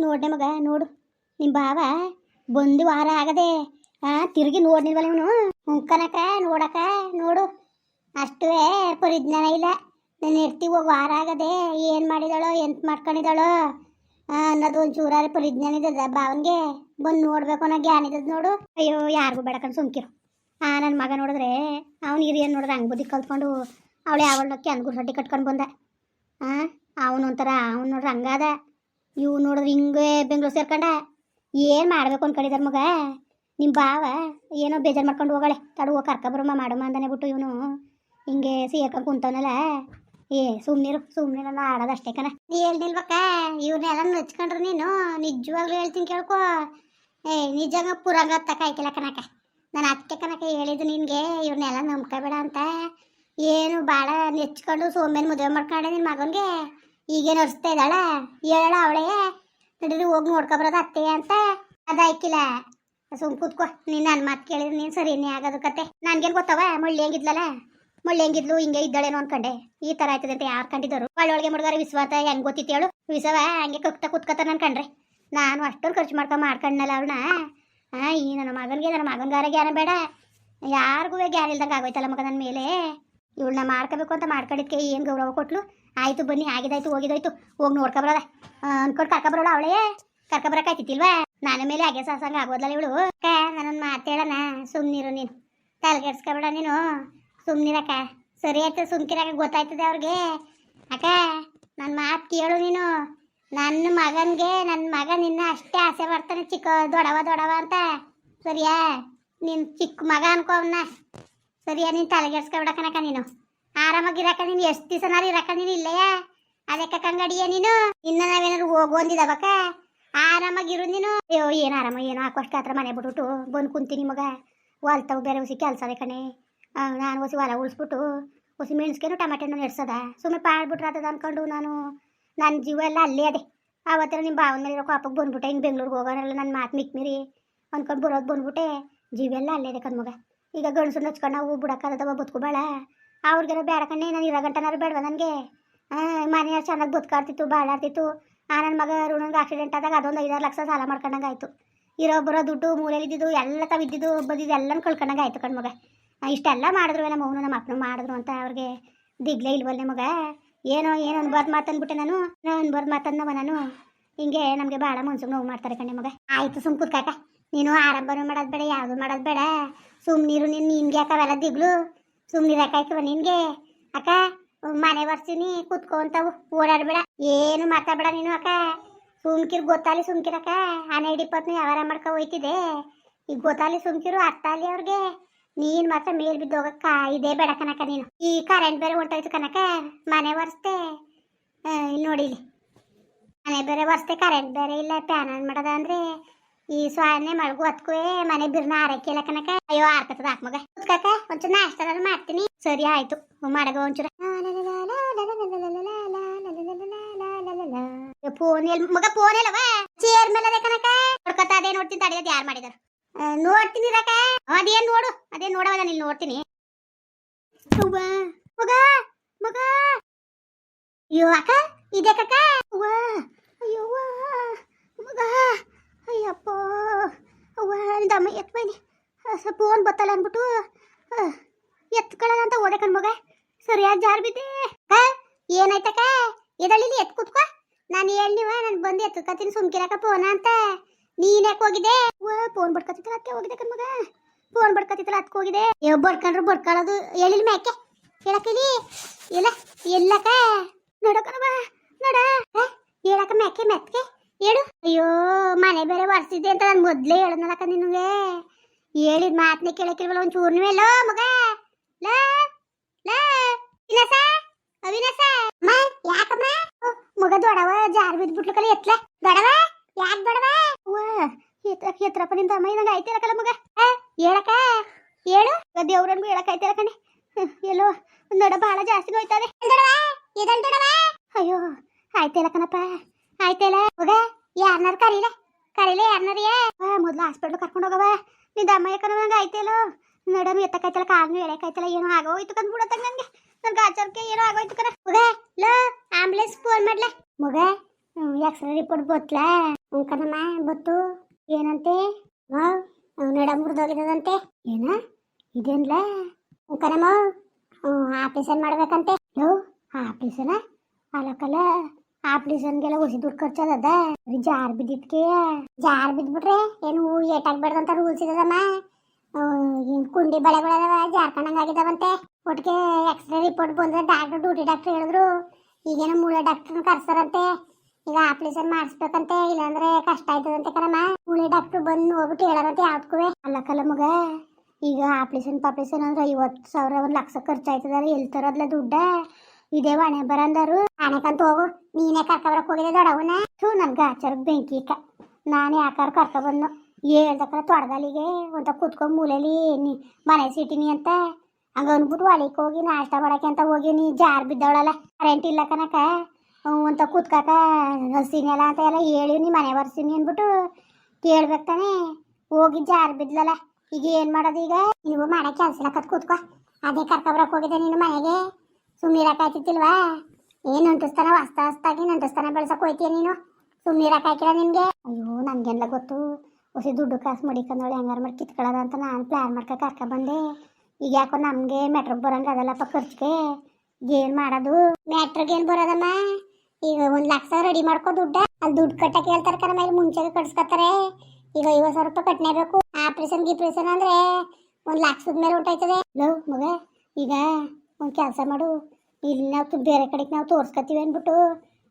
ನೋಡ್ನೆ ಮಗ, ನೋಡು. ನಿಮ್ಮ ಬಾವ ಬಂದು ವಾರ ಆಗದೆ, ಆ, ತಿರುಗಿ ನೋಡ್ನಿಲ್ವಲ್ಲ ಇವನು? ಹುಂಕನಕ ನೋಡಕ, ನೋಡು. ಅಷ್ಟೇ ಪರಿಜ್ಞಾನ ಇಲ್ಲ. ನನ್ನ ಹೆರ್ತಿ ಹೋಗಿ ವಾರ ಆಗದೆ ಏನು ಮಾಡಿದಾಳೋ, ಎಂತ ಮಾಡ್ಕೊಂಡಿದ್ದಾಳೋ ಅನ್ನೋದು ಒಂದು ಚೂರಾರೆ ಪರಿಜ್ಞಾನ ಇದೆ ಬಾವನ್ಗೆ ಬಂದು ನೋಡ್ಬೇಕು ಅನ್ನೋ ಜ್ಞಾನ ಇದ್ದದ ನೋಡು. ಅಯ್ಯೋ, ಯಾರಿಗೂ ಬೇಡಕಂಡು ಸುಮ್ಕಿರು. ಆ ನನ್ನ ಮಗ ನೋಡಿದ್ರೆ ಅವ್ನು ಹಿರಿಯನ್ ನೋಡಿದ್ರೆ ಹಂಗೆ ಬುದ್ಧಿ ಕಲ್ತ್ಕೊಂಡು ಅವಳೆ ಯಾವಳಕ್ಕೆ ಅನ್ಗುರ್ ಸಡ್ಡಿ ಕಟ್ಕೊಂಡು ಬಂದ. ಆ ಅವನು ಒಂಥರ ಅವ್ನು ನೋಡ್ರೆ ಹಂಗಾದ. ಇವ್ ನೋಡಿದ್ರೆ ಹಿಂಗೆ ಬೆಂಗ್ಳೂರು ಸೇರ್ಕೊಂಡ. ಏನು ಮಾಡಬೇಕು ಅನ್ಕೊಂಡಿದಾರ ಮಗ? ನಿಮ್ಮ ಬಾವ ಏನೋ ಬೇಜಾರು ಮಾಡ್ಕೊಂಡು ಹೋಗಳೆ. ತಡುವ ಕರ್ಕೊಬರಮ್ಮ ಮಾಡಮ್ಮ ಅಂತಾನೆ ಬಿಟ್ಟು ಇವನು. ಹಿಂಗೆ ಸೇರ್ಕೊಂಡು ಕುಂತವನಲ್ಲ. ಏ ಸುಮ್ಮನಿರು ಸುಮ್ಮನೆ ನಾನು ಆಡೋದಷ್ಟೇ ಕಣ. ನೀ ಹೇಳ್ನಿಲ್ವಕ್ಕ ಇವ್ರನ್ನೆಲ್ಲ ನಚ್ಕೊಂಡ್ರೆ ನೀನು, ನಿಜವಾಗ್ಲೂ ಹೇಳ್ತೀನಿ ಕೇಳ್ಕೊ. ಏ, ನಿಜಂಗ ಪುರಂಗ ತಕಾಯ್ಕಿಲ್ಲ ಕನಕ ನಾನು ಅತ್ತೆ ಕನಕ ಹೇಳಿದ್ದು ನಿನಗೆ ಇವ್ರನ್ನೆಲ್ಲ ನಂಬ್ಕೋಬೇಡ ಅಂತ. ಏನು ಭಾಳ ನೆಚ್ಕೊಂಡು ಸೋಮೇನ್ ಮದುವೆ ಮಾಡ್ಕೊಂಡೆ ನಿನ್ನ ಮಗನಿಗೆ. ಈಗೇನು ಅರ್ಸ್ತಾ ಇದ್ದಾಳ? ಹೇಳ ಅವಳೇ? ನಡೀರಿ, ಹೋಗಿ ನೋಡ್ಕೊಬರೋದು ಅತ್ತೆ ಅಂತ. ಅದಾಯ್ಕಿಲ್ಲ. ಸುಮ್ ಕೂತ್ಕೋ. ನೀನ್ ನನ್ನ ಮಾತು ಕೇಳಿದ್ರೆ ನೀನು ಸರಿನೇ ಆಗೋದು ಕತೆ. ನನ್ಗೇನು ಗೊತ್ತವ? ಮಳ್ಳಿ ಹೆಂಗಿದ್ಲಲ್ಲ? ಮಳ್ಳಿ ಹೆಂಗಿದ್ಲು, ಹಿಂಗೆ ಇದ್ದಾಳೇನೋ ಅನ್ಕೊಂಡೆ. ಈ ತರ ಆಯ್ತದೆ ಅಂತ ಯಾರು ಕಂಡಿದ್ದರು? ಒಳಗೆ ಮುಡ್ಗಾರ, ವಿಶ್ವಾಸ ಹೆಂಗ್ ಗೊತ್ತಿತ್ತು ಹೇಳು? ವಿಸವ ಹಂಗೆ ಕಕ್ತ ಕುತ್ಕತ ಅನ್ಕಂಡ್ರೆ ನಾನು ಅಷ್ಟೊಂದು ಖರ್ಚು ಮಾಡ್ಕೊಂಡು ಮಾಡ್ಕೊಂಡಲ್ಲ ಅವ್ರನ್ನ ಹಾಂ ಈ ನನ್ನ ಮಗನಿಗೆ, ನನ್ನ ಮಗನಿಗಾರ ಗ್ಯಾರ ಬೇಡ. ಯಾರಿಗೂ ಗ್ಯಾರ ಇಲ್ದಂಗೆ ಆಗೋಯ್ತಲ್ಲ ಮಗ ನನ್ನ ಮೇಲೆ? ಇವಳನ್ನ ಮಾಡ್ಕೋಬೇಕು ಅಂತ ಮಾಡ್ಕೊಂಡಿದ್ಕೆ ಏನು ಗೌರವ ಕೊಟ್ಲು? ಆಯಿತು ಬನ್ನಿ ಆಗಿದಾಯ್ತು ಹೋಗಿದಾಯ್ತು ಹೋಗಿ ನೋಡ್ಕೊಬರೋದ. ಅನ್ಕೊಂಡು ಕರ್ಕೊಬರೋಳ ಅವಳೇ. ಕರ್ಕೊಬರಕ್ಕಾಯ್ತಿಲ್ವಾ ನನ್ನ ಮೇಲೆ ಹಾಗೆ ಸಾಸಂಗ ಆಗೋದಲ್ಲ ಇವಳು. ಅಕ್ಕ, ನಾನೊಂದು ಮಾತೇಳಣ ಸುಮ್ಮನಿರು ನೀನು. ತಲೆಗೆಡ್ಸ್ಕೊಬೇಡ ನೀನು. ಸುಮ್ಮನಿರಕ್ಕ ಸರಿ ಆಯ್ತು ಸುಮ್ಕಿರಕ್ಕ ಗೊತ್ತಾಯ್ತದೆ ಅವ್ರಿಗೆ. ಅಕ್ಕ ನನ್ನ ಮಾತು ಕೇಳು ನೀನು. ನನ್ನ ಮಗನಿಗೆ ನನ್ನ ಮಗ ನಿನ್ನ ಅಷ್ಟೇ ಆಸೆ ಮಾಡ್ತಾನೆ ಚಿಕ್ಕ, ದೊಡವ ದೊಡವ ಅಂತ. ಸರಿಯಾ? ನಿನ್ನ ಚಿಕ್ಕ ಮಗ ಅನ್ಕೋ ಅವನ್ನ ಸರಿಯಾ ನೀನು ತಲೆಗೆಡ್ಸ್ಕೊಬೇಡ ಕನಕ ನೀನು. ಆರಾಮಾಗಿರಕ ನೀನು ಎಷ್ಟು ದಿವಸನಾರು ಇರಕ ನೀನು ಇಲ್ಲಯ್ಯ ಅದಕ್ಕೆ ಕಂಗಡಿಯ ನೀನು? ಇನ್ನ ನಾವೇನಾದ್ರು ಹೋಗು ಅಂದಿದವಕ್ಕ ಆರಾಮಾಗಿರು ನೀನು. ಅಯ್ಯೋ ಏನು ಆರಾಮ ಏನೋ ಹಾಕೋಷ್ಟು ಹತ್ರ ಮನೆ ಬಿಟ್ಬಿಟ್ಟು ಬಂದು ಕುಂತೀನಿ ಮಗ ಹೊಲ್ತಾವು ಬೇರೆ ಹುಸಿ ಕೆಲಸವೇ ಕಣೆ. ಆ, ನಾನು ಹೊಸಿ ಹೊಲ ಉಳಿಸ್ಬಿಟ್ಟು ಹೊಸಿ ಮೆಣಸ್ಕೇನು ಟಮಾಟೆನೂ ನೆಡ್ಸದ. ಸುಮ್ಮನೆ ಪಾಡ್ಬಿಟ್ರೆ ಆತದ ಅನ್ಕೊಂಡು ನಾನು ನನ್ನ ಜೀವ ಎಲ್ಲ ಅಲ್ಲೇ ಅದೇ. ಆವತ್ತರ ನಿಮ್ಮ ಭಾವನ ಮೇಲೆ ಇರೋ ಕಾಪಕ್ಕೆ ಬಂದ್ಬಿಟ್ಟೆ ಹಿಂಗೆ ಬೆಂಗ್ಳೂರಿಗೆ ಹೋಗೋರೆಲ್ಲ ನನ್ನ ಮಾತು ಮಿಕ್ ಮೀರಿ ಅನ್ಕೊಂಡು ಬರೋದು ಬಂದ್ಬಿಟ್ಟೆ. ಜೀವ ಎಲ್ಲ ಅಲ್ಲೇ ಇದೆ ಕಣ್ಮಗ. ಈಗ ಗಂಡಸು ನಚ್ಕೊಂಡು ನಾವು ಬುಡಕ್ಕಾದವ ಬದುಕುಬೇಡ ಅವ್ರಿಗೆಲ್ಲ ಬೇಡ ಕಣ್ಣೆ, ನಾನು ಇರೋ ಗಂಟನಾರು ಬೇಡವ ನನಗೆ. ಮನೆಯ ಚೆನ್ನಾಗಿ ಬದುಕಾಡ್ತಿತ್ತು, ಬಾಳಾಡ್ತಿತ್ತು. ಆ ನನ್ನ ಮಗ ಋಣಂಗೆ ಆಕ್ಸಿಡೆಂಟ್ ಆದಾಗ ಅದೊಂದು ಐದಾರು ಲಕ್ಷ ಸಾಲ ಮಾಡ್ಕೊಂಡಂಗೆ ಆಯಿತು ಇರೋ ಬರೋ ದುಡ್ಡು ಮೂಲೆಯಲ್ಲಿ ಇದ್ದಿದ್ದು ಎಲ್ಲ ತಾವು ಇದ್ದಿದ್ದು ಬದಿದ್ದು ಎಲ್ಲನೂ ಕಳ್ಕೊಂಡಂಗೆ ಆಯಿತು ಕಣ್ಮಗ ಇಷ್ಟೆಲ್ಲ ಮಾಡಿದ್ರು ನಮ್ಮ ಅವನು ನಮ್ಮ ಅಪ್ಪನು ಮಾಡಿದ್ರು ಅಂತ ಅವ್ರಿಗೆ ದಿಗ್ಲೇ ಇಲ್ವಲ್ಲ ಮಗ. ಏನೋ ಏನೋ ಅನ್ಬಾರ್ದು ಮಾತಂದ್ಬಿಟ್ಟೆ ನಾನು. ಅನ್ಬಾರ್ದು ಮಾತನ್ನವ ನಾನು. ಹಿಂಗೆ ನಮಗೆ ಭಾಳ ಮನ್ಸಿಗೆ ನೋವು ಮಾಡ್ತಾರೆ ಕಣ್ಣೆ ಮಗ. ಆಯಿತು ಸುಮ್ ಕೂತ್ಕಾಕ ನೀನು ಆರಂಭನೂ ಮಾಡೋದು ಬೇಡ, ಯಾವುದು ಮಾಡೋದು ಬೇಡ. ಸುಮ್ಮನಿರು ನೀನು ನಿನ್ಗೆ ಯಾಕೆ ಅವೆಲ್ಲ ದಿಗ್ಲು? ಸುಮ್ಮನಿರಕಾಯ್ತವ ನಿನಗೆ? ಅಕ್ಕ ಮನೆ ಬರ್ತೀನಿ ಕುತ್ಕೊಂತ ಓಡಾಡ್ಬೇಡ. ಏನು ಮಾತಾಡ್ಬೇಡ ನೀನು ಅಕ್ಕ. ಸುಮ್ಕಿರು ಗೊತ್ತಾಲಿ ಸುಮ್ಕಿರಕ್ಕ ಹನ್ನೆರಡು ಇಪ್ಪತ್ತು ಯಾವಾರ ಮಾಡ್ಕೊ ಹೋಯ್ತಿದೆ ಈಗ ಗೊತ್ತಾಲಿ ಸುಮ್ಕಿರು, ಅರ್ಥ ಅಲ್ಲಿ ಅವ್ರಿಗೆ. ನೀನ್ ಮಾತ್ರ ಮೇಲ್ ಬಿದ್ದು ಹೋಗಕ್ಕ, ಇದೇ ಬೇಡ ಕನಕ ನೀನು. ಈ ಕರೆಂಟ್ ಬೇರೆ ಹೊಂಟೋಯ್ತು ಕನಕ ಮನೆ ಒರೆಸ್ತೆ ಇಲ್ಲಿ ನೋಡಿ ಮನೆ ಬೇರೆ ಒರೆಸ್ತೆ ಕರೆಂಟ್ ಬೇರೆ ಇಲ್ಲ ಪ್ಯಾನ್ ಆನ್ ಮಾಡದ ಅಂದ್ರೆ ಈ ಸ್ವಾನೆ ಮಳಗು ಹತ್ಕುವೆ ಮನೆ ಬಿರ್ನ ಆರಕ್ಕೆ ಇಲ್ಲ ಕನಕ ಅಯ್ಯೋ ಆರ್ತದ ಹಾಕ್ ಮಗ ಕುತ್ಕಕ್ಕ ಒಂಚೂರು ನಾಷ್ಟ ಮಾಡ್ತೀನಿ ಸರಿ ಆಯ್ತು ಮಾಡಗ ಒಂಚೂರ ಫೋನ್ ಎಲ್ ಮಗ ಫೋನ್ ಎಲ್ಲವ ಚೇರ್ ಮೇಲೆ ಅದೇ ಕನಕ ನೋಡ್ಕೊತ ಅದೇ ನೋಡ್ತೀನಿ ತಡೆಯೋದು ಯಾರು ಮಾಡಿದಾರ ನೋಡ್ತೀನಿ ರಕ ಅದೇನ್ ನೋಡು ಅದೇ ನೋಡವ ನಾನು ನೋಡ್ತೀನಿ ಮಗ ಮಗ ಅಯ್ಯೋ ಅಕ್ಕ ಇದೆ ಕಕ್ಕ ಅಯ್ಯೋ ಮಗ ಅಯ್ಯಪ್ಪ ಅವ್ವ ನಿಂದಮ್ಮ ಎತ್ ಬನ್ನಿ ಫೋನ್ ಬತ್ತಲ್ಲ ಅಂದ್ಬಿಟ್ಟು ಎತ್ಕೊಳ್ಳೋಣ ಅಂತ ಓದೆ ಕಣ್ ಮಗ. ಸರಿಯಾಗಿ ಜಾರ್ ಬಿದ್ದೆ. ಏನಾಯ್ತಕ ಎದಳಿಲಿ ಎತ್ ಕೂತ್ಕೋ? ನಾನು ಹೇಳಿವ ನಾನು ಬಂದು ಎತ್ಕೊತೀನಿ ಸುಮ್ಕಿರಾಕ ಫೋನ ಅಂತ. ನೀನ್ ಯಾಕೆ ಹೋಗಿದೆ ಫೋನ್ ಬಡ್ಕತ್ತಿತ್ತಲ್ಲ ಅದಕ್ಕೆ ಹೋಗಿದೆ ಕಣ್ಮಗ ಫೋನ್ ಬಡ್ಕತ್ತಿತ್ತಲ್ಲ ಅದಕ್ಕೆ ಹೋಗಿದೆ ಯಾವ ಬಡ್ಕೊಂಡ್ರು ಬಡ್ಕೊಳ್ಳೋದು ಹೇಳಿಲ್ ಮ್ಯಾಕೆ? ಹೇಳಕ್ಕಿಲಿ ಇಲ್ಲ? ಎಲ್ಲಕ್ಕ ನೋಡಕಣವ ನೋಡ ಹೇಳಕ ಮ್ಯಾಕೆ ಮೆತ್ಕೆ ಹೇಳು. ಅಯ್ಯೋ, ಮನೆ ಬೇರೆ ಒರೆಸಿದ್ದೆ ಅಂತ ನಾನು ಮೊದ್ಲೇ ಹೇಳದ್ನಲ್ಲಕ್ಕ ನಿನಗೆ. ಹೇಳಿದ ಮಾತನ್ನ ಕೇಳಕ್ಕಿಲ್ವಲ್ಲ, ಒಂದು ಚೂರ್ನೂ ಎಲ್ಲೋ ಮಗ? ಲ, ಲಾ ವಿನಾಸ ಅವಿನಾಸ ಅಮ್ಮ, ಯಾಕಮ್ಮ? ಮಗ ದೊಡವ ಜಾರ್ ಬಿದ್ಬಿಟ್ಲು ಬಿಟ್ಲಕಲ್ಲ, ಎತ್ಲೆ. ದೊಡವ ಯಾಕೆ ದೊಡವ ಅವ್ವ ಎತ್ತಕ್ಕೆ ಎತ್ರಪ್ಪ ನಿಂದ ಅಮ್ಮ, ಇದಂಗ ಕಲ ಮಗ? ಹೇಳಕ ಹೇಳು. ದೇವ್ರನ್ಗೂ ಹೇಳಕ್ ಐತಿಲ್ಲ ಕಣೆ ಎಲ್ಲೋ, ನಡ ಬಹಳ ಜಾಸ್ತಿ ಹೋಯ್ತದೆ ಅಯ್ಯೋ ಆಯ್ತಿಲ್ಲ ಕಣಪ್ಪ ಆಯ್ತಿಲ್ಲ ಮಗ? ಯಾರನ್ನಾರು ಕರೀಲ? ಕರೀಲೆ ಯಾರನ್ನಾರಿಯ ಮೊದ್ಲು ಹಾಸ್ಪಿಟ್ಲ್ ಕರ್ಕೊಂಡು ಹೋಗವ ಅಮ್ಮ ಯಾಕಂದ್ರೆ ಆಯ್ತಿಲ್ಲ ನಡನು ಎತ್ತಕ್ಕಾಯ್ತಲ್ಲ ಕಾಲ್ನು ಎಳೆಕಾಯ್ತಲ್ಲ ಏನೋ ಆಗೋಯ್ತು ಕಂದ್ ಬಿಡತ್ತಂಗ ನಂಗೆ. ನನ್ಗೆ ಆಚಾರಕ್ಕೆ ಏನೋ ಆಗೋಯ್ತು ಕಣ. ಮಗ, ಲೋ ಆಂಬುಲೆನ್ಸ್ ಫೋನ್ ಮಾಡ್ಲ. ಮಗ ಎಕ್ಸ್ರೇ ರಿಪೋರ್ಟ್ ಬತ್ಲಾ? ಹ್ಞೂ ಕಣಮ್ಮ, ಬತ್ತು. ಏನಂತೆ? ನಡ ಮುರಿದೋಗಿದಂತೆ ಏನ? ಇದೇನ್ಲ? ಹ್ಞೂ ಕಣಮ್ಮ ಆಪರೇಷನ್ ಮಾಡ್ಬೇಕಂತೆ. ಯೋ ಆಪರೇಷನ? ಅಲ್ಲಕ್ಕಲ್ಲ ಆಪರೇಷನ್ಗೆಲ್ಲ ಒಸಿ ದುಡ್ಡು ಖರ್ಚದ ಜಾರ್ ಬಿದ್ದಿದ್ಕೆ. ಜಾರ್ ಬಿದ್ಬಿಟ್ರೆ ಏನು ಏಟಾಗ್ಬೇಡ್ದಂತ ರೂಲ್ಸ್ ಇದ್ದದಮ್ಮ ಕುಂಡಿ ಬಳೆಗಳದಾವ ಜಾರ್ಕೊಂಡಂಗ್ ಆಗಿದಾವಂತೆ. ಒಟ್ಟಿಗೆ ಎಕ್ಸ್ರೇ ರಿಪೋರ್ಟ್ ಬಂದ್ರೆ ಡಾಕ್ಟರ್ ಡ್ಯೂಟಿ ಡಾಕ್ಟರ್ ಹೇಳಿದ್ರು. ಈಗೇನೋ ಮೂಳೆ ಡಾಕ್ಟರ್ನ ಕರ್ಸಾರಂತೆ ಈಗ ಆಪರೇಷನ್ ಮಾಡಿಸ್ಬೇಕಂತೆ, ಇಲ್ಲಾಂದ್ರೆ ಕಷ್ಟ ಆಯ್ತದಂತೆ ಕಣಮ್ಮ. ಮೂಳೆ ಡಾಕ್ಟರ್ ಬಂದು ಹೋಗ್ಬಿಟ್ಟು ಹೇಳಾರಂತೆ ಯಾವ್ದಕ್ಕೂ ಅಲ್ಲಕ್ಕಲ್ಲ ಮಗ, ಈಗ ಆಪರೇಷನ್ ಪಾಪರೇಷನ್ ಅಂದ್ರೆ ಐವತ್ತು ಸಾವಿರ ಒಂದು ಲಕ್ಷ ಖರ್ಚಾಯ್ತದ ಎಲ್ಲಿ ತರೋದ್ಲ ದುಡ್ಡ? ಇದೇ ಹೊಣೆ ಬರಂದರು ಆನೆಕಂತ ಹೋಗು. ನೀನೇ ಕರ್ಕೊಬರಕ್ ಹೋಗಿದೆ ದೊಡವನ ಥೂ ನನ್ಗೆ ಗಾಚರ್ ಬೆಂಕಿ ನಾನೇ ಯಾಕಾರ ಕರ್ಕೊಬಂದು ಹೇಳ್ದಕ್ರ ತೊಡಗಲಿಗೆ ಒಂದ ಕುತ್ಕೊಂಡ್ ಮೂಲೆಯಲ್ಲಿ ನೀ ಮನೆ ಸಿಟಿನಿ ಅಂತ. ಹಂಗ ಅಂದ್ಬಿಟ್ಟು ಹೊಳಿಕ್ ಹೋಗಿ ನಾಷ್ಟ ಮಾಡಕ್ಕೆ ಅಂತ ಹೋಗಿ ನೀ ಜಾರ್ ಬಿದ್ದವಳಲ್ಲ. ಕರೆಂಟ್ ಇಲ್ಲ ಕನಕ ಅಂತ ಕೂತ್ಕಾಕ ಅಲ್ಲ ಅಂತ ಎಲ್ಲ ಹೇಳಿ ನೀ ಮನೆ ಬರ್ಸಿನಿ ಅಂದ್ಬಿಟ್ಟು ಕೇಳ್ಬೇಕು ತಾನೆ. ಹೋಗಿ ಜಾರ್ ಬಿದ್ಲಲ್ಲ. ಈಗ ಏನ್ ಮಾಡೋದು ಈಗ? ನೀವು ಮಾಡೋ ಕೆಲಸ ಕತ್ ಕೂತ್ಕೋ. ಅದೇ ಕರ್ಕೊಬರಕ್ ಹೋಗಿದೆ ನೀನು ಮನೆಗೆ. ಸುಮ್ಮನಿರಕ್ಕಾಯ್ತಿಲ್ವಾ ಏನು ಅಂಟಿಸ್ತಾನ ಹಸ್ತ ಹಸ್ತಾಗಿ ನಂಟಿಸ್ತಾನ ಬೆಳ್ಸಕ್ ಹೋಯ್ತೀಯ ನೀನು? ಸುಮ್ಮನಿರಕ್ಕೆ ಹಾಕಿರ ನಿಮ್ಗೆ ಅಯ್ಯೋ ನನ್ಗೆಲ್ಲ ಗೊತ್ತು. ಹೊಸಿ ದುಡ್ಡು ಕಾಸು ಮಡಿಕೊಂಡವಳು ಹೆಂಗಾರ ಮಾಡಿ ಕಿತ್ಕೊಳ್ಳೋದ ಅಂತ ನಾನು ಪ್ಲ್ಯಾನ್ ಮಾಡ್ಕೊ ಕರ್ಕೊಂಬಂದೆ ಈಗ ಯಾಕೋ ನಮಗೆ ಮೆಟ್ರಿಗೆ ಬರಂಗ ಅದಲ್ಲಪ್ಪ ಖರ್ಚಿಗೆ. ಏನು ಮಾಡೋದು? ಮ್ಯಾಟ್ರಿಗೆ ಏನು ಬರೋದಮ್ಮ? ಈಗ ಒಂದು ಲಕ್ಷ ರೆಡಿ ಮಾಡ್ಕೋ ದುಡ್ಡ. ಅಲ್ಲಿ ದುಡ್ಡು ಕಟ್ಟಕ್ಕೆ ಹೇಳ್ತಾರೆ ಕರ ಮೇಲೆ ಮುಂಚೆಗೆ ಕಟ್ಸ್ಕೊತಾರೆ. ಈಗ ಐವತ್ತು ಸಾವಿರ ರೂಪಾಯಿ ಕಟ್ಟನೇಬೇಕು ಆಪ್ರೇಷನ್ ಗಿಪ್ರೇಷನ್ ಅಂದ್ರೆ ಒಂದು ಲಕ್ಷದ ಮೇಲೆ ಉಂಟಾಯ್ತದೆ. ಲವ್ ಮಗ, ಈಗ ಒಂದು ಕೆಲಸ ಮಾಡು. ಇಲ್ಲಿ ನಾವು ತು- ಬೇರೆ ಕಡೆಗೆ ನಾವು ತೋರ್ಸ್ಕೊತೀವಿ ಅಂದ್ಬಿಟ್ಟು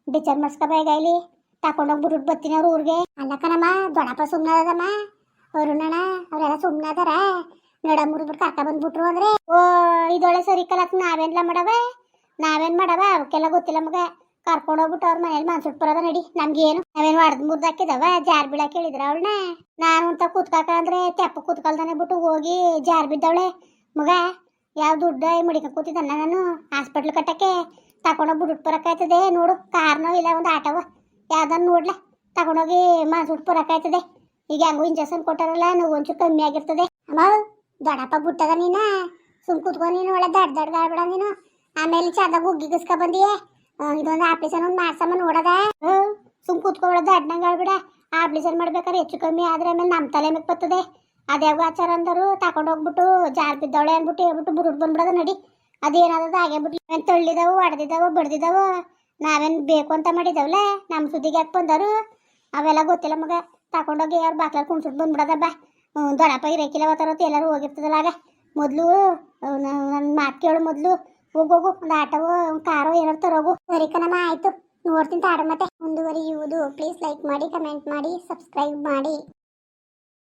ಡಿಚಾರ್ಜ್ ಮಾಡಿಸ್ಕೋಬೇಗ ಇಲ್ಲಿ ತಗೊಂಡೋಗ್ಬಿಟ್ಟು ಬರ್ತೀನಿ ಅವ್ರ ಊರಿಗೆ. ಅಲ್ಲ ಕಣಮ್ಮ, ದೊಡ್ಡಪ್ಪ ಸುಮ್ಮನೆ ಅದಮ್ಮ ಅರುಣಣ್ಣ ಅವರೆಲ್ಲ ಸುಮ್ಮನೆ ಅದಾರ. ನಡ ಮುರಿದ್ಬಿಟ್ಟು ಕರ್ಕ ಬಂದ್ಬಿಟ್ರು ಅಂದ್ರೆ. ಓ ಇದೊಳೆ ಸರಿ ಕಲಕ್ ನಾವೇನ್ಲ ಮಾಡವ? ನಾವೇನ್ ಮಾಡವ? ಅವಕ್ಕೆಲ್ಲ ಗೊತ್ತಿಲ್ಲ ಮಗ. ಕರ್ಕೊಂಡು ಹೋಗ್ಬಿಟ್ಟು ಅವ್ರ ಮನೇಲಿ ಮನ್ಸುಟ್ ಬರೋದ ನಡಿ. ನಮ್ಗೇನು ನಾವೇನ್ ಹೊಡೆದ್ ಮುರ್ದಾಕಿದವ ಜಾರ್ ಬೀಳಕ್ ಹೇಳಿದ್ರ ಅವಳನ್ನ ನಾನು ಅಂತ ಕೂತ್ಕಾಕ ಅಂದ್ರೆ ತೆಪ್ಪ ಕೂತ್ಕಲ್ದಾನೆ ಬಿಟ್ಟು ಹೋಗಿ ಜಾರ್ ಬಿದ್ದವಳೆ. ಮಗ ಯಾವ ದುಡ್ಡು ಮಡಿಕ ಕೂತಿದ್ದನ್ನ ನಾನು? ಹಾಸ್ಪಿಟ್ಲ್ ಕಟ್ಟಕ್ಕೆ ತಗೊಂಡೋಗಿ ಬಿಟ್ಟು ಬರಕಾಯ್ತದೆ ನೋಡು, ಕಾರ್ನೋ ಇಲ್ಲ ಒಂದು ಆಟವ ಯಾವ್ದನ್ನ ನೋಡ್ಲ? ತಗೊಂಡೋಗಿ ಮನ್ಸುಟ್ ಬರಕಾಯ್ತದೆ ಈಗ ಹೆಂಗು ಇಂಜೆಕ್ಷನ್ ಕೊಟ್ಟಾರಲ್ಲ, ನೋವು ಒಂಚೂರು ಕಮ್ಮಿ ಆಗಿರ್ತದೆ. ಅಮ್ಮ, ದೊಡ್ಡಪ್ಪ ಬಿಟ್ಟದ ನೀನ? ಸುಮ್ ಕೂತ್ಕೊಂಡು ನೀನು, ಒಳ್ಳೆ ದಡ್ ದಡ್ ಆಡ್ಬೇಡ ನೀನು. ಆಮೇಲೆ ಚಂದಾಗ ಉಗ್ಗಿಗಿಸ್ಕ ಬಂದಿಯೇ? ಬಂದಿ ಇದೊಂದು ಆಪ್ರೇಷನ್ ಒಂದು ಮಾಡ್ಸಮ್ಮ ನೋಡದ. ಸುಮ್ ಕೂತ್ಕೊಳ್ಳೋ ದಡ್ನಂಗ ಆಡ್ಬಿಡ ಆಪ್ರೇಷನ್ ಮಾಡ್ಬೇಕಾದ್ರೆ ಹೆಚ್ಚು ಕಮ್ಮಿ ಆದ್ರೆ ಆಮೇಲೆ ನಮ್ಮ ತಲೆ ಮೇಲೆ ಬರ್ತದೆ. ಅದ್ಯಾವ ಆಚಾರ ಅಂದರು ತಗೊಂಡು ಹೋಗ್ಬಿಟ್ಟು ಜಾರ್ ಬಿದ್ದವಳೆ ಅಂದ್ಬಿಟ್ಟು ಹೇಳ್ಬಿಟ್ಟು ಬುರುಡ್ ಬಂದ್ಬಿಡೋದು ನಡಿ. ಅದೇನಾದದ ಹಾಗೆ ಬಿಟ್ಟು ಏನ್ ತೊಳ್ಳಿದವು ಹೊಡೆದಿದ್ದಾವ ಬಡ್ದಿದವು, ನಾವೇನ್ ಬೇಕು ಅಂತ ಮಾಡಿದವ್ಲೆ ನಮ್ಮ ಸುದ್ದಿಗೆ ಯಾಕೆ ಬಂದರು? ಅವೆಲ್ಲ ಗೊತ್ತಿಲ್ಲ ಮಗ. ತಗೊಂಡೋಗಿ ಯಾರು ಬಾಕ್ಲಲ್ಲಿ ಕುಣ್ಸುಟ್ ಬಂದ್ಬಿಡೋದ ಬಾ. ದೊಡ್ಡಪ್ಪ ಇರಕ್ಕಿಲ್ಲ ಅವತ್ತರತ್ತು ಎಲ್ಲರೂ ಹೋಗಿರ್ತದಲ್ಲ ಆಗ. ಮೊದಲು ನನ್ನ ಮಾತು ಕೇಳು ಮೊದಲು. ಹೋಗೋಗು ಒಂದು ಆಟವೋ, ಒಂದು ಕಾರೋ, ಏನಾರು ತರೋಗು. ಸರಿ ಕಣಮ್ಮ, ಆಯ್ತು. ನೋಡ್ತೀನಿ ತಾಡ ಮತ್ತೆ ಮುಂದುವರಿಯುವುದು. ಪ್ಲೀಸ್ ಲೈಕ್ ಮಾಡಿ, ಕಮೆಂಟ್ ಮಾಡಿ, ಸಬ್ಸ್ಕ್ರೈಬ್ ಮಾಡಿ.